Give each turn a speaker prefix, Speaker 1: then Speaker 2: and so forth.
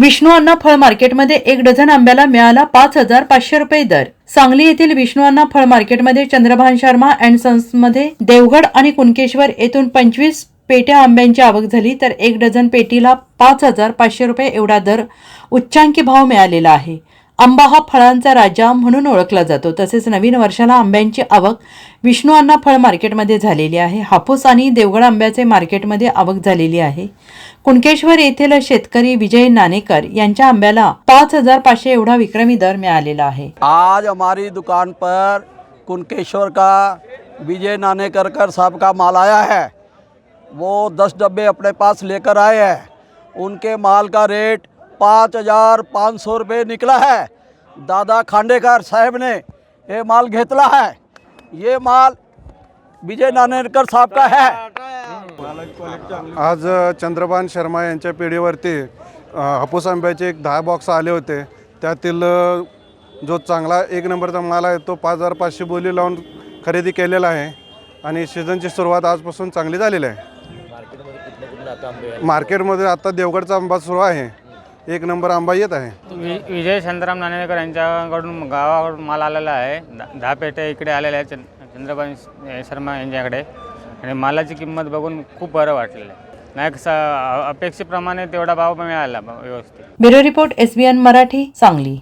Speaker 1: विष्णू अण्णा फळ मार्केटमध्ये एक डझन आंब्याला मिळाला पाच हजार पाचशे रुपये दर. सांगली येथील विष्णू अण्णा फळ मार्केटमध्ये चंद्रभान शर्मा अँड सन्समध्ये देवगड आणि कुणकेश्वर येथून पंचवीस पेट्या आंब्यांची आवक झाली तर एक डझन पेटीला पाच हजार पाचशे रुपये एवढा दर उच्चांकी भाव मिळालेला आहे. आंबा हा फळांचा राजा म्हणून ओळखला जातो. तसेच नवीन वर्षाला आंब्यांची आवक विष्णू अण्णा फळ मार्केटमध्ये झालेली आहे. हापूस आणि देवगड आंब्याचे मार्केटमध्ये आवक झालेली आहे. कुणकेश्वर येथील शेतकरी विजय नाणेकर यांच्या आंब्याला पाच हजार पाचशे एवढा विक्रमी दर मिळालेला आहे.
Speaker 2: आज हमारी दुकान पर कुणकेश्वर का विजय नानेकर कर साहब का माल आया है? वो दस डब्बे अपने पास लेकर आए हैं। उनके माल का रेट पाँच हजार पाँच सौ रुपये निकला है। दादा खांडेकर साहब ने ये माल घेतला है। ये माल विजय नानेकर साहब का है।
Speaker 3: आज चंद्रभान शर्मा यांच्या पिढीवरती हापूस आंब्याचे एक दहा बॉक्स आले होते. त्यातील जो चांगला एक नंबरचा माल आहे तो पाच हजार पाचशे बोली लावून खरेदी केलेला आहे. आणि सीझनची सुरुवात आजपासून चांगली झालेली आहे. मार्केटमध्ये आता देवगडचा आंबा सुरू आहे. एक नंबर आंबा येत आहे.
Speaker 4: वि विजय शांताराम नाणेकर यांच्याकडून गावाकडून माल आलेला आहे. दा- दहा पेट्या इकडे आलेल्या आहेत चंद चंद्रबाई श- शर्मा यांच्याकडे. आणि मालाची किंमत बघून खूप बरं वाटलेलं आहे. नाही स अपेक्षेप्रमाणे तेवढा भाव मिळाला ब- व्यवस्थित.
Speaker 1: Bureau report SBN Marathi Sangli.